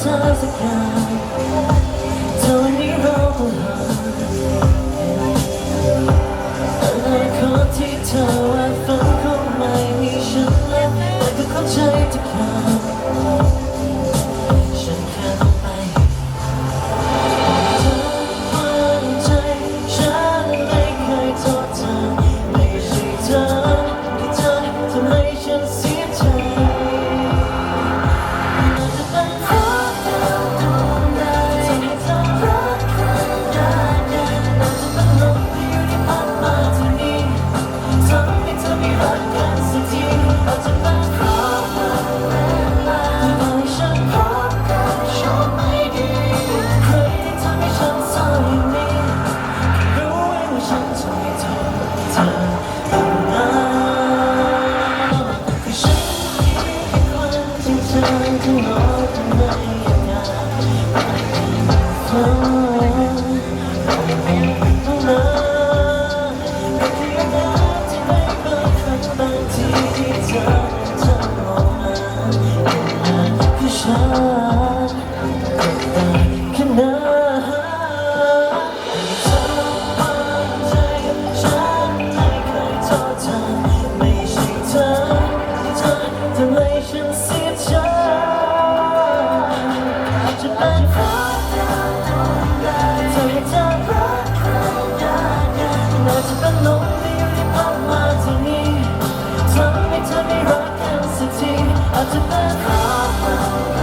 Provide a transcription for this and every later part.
เธอสักอย่างเธอวันนี้เราต้องห่างอนาคตที่เธอวาดฝันคงไม่มีฉันแล้วแต่ก็เข้าใจทุกอย่าง คือฉันแค่นั้นเธอวางใจฉันไม่เคยทษเธอไม่ใช่เธอที่เธอทำให้ฉันเสียใจอาจจะเป็นเพราะดาวดวงใดเธอให้เธอรักใครได้น่าจะเป็นลมที่อยู่ที่พัดมาที่นี่ทำให้เธอไม่รักกันสักทีอาจจะเป็นเพราะ now.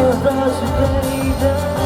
Eu não a blade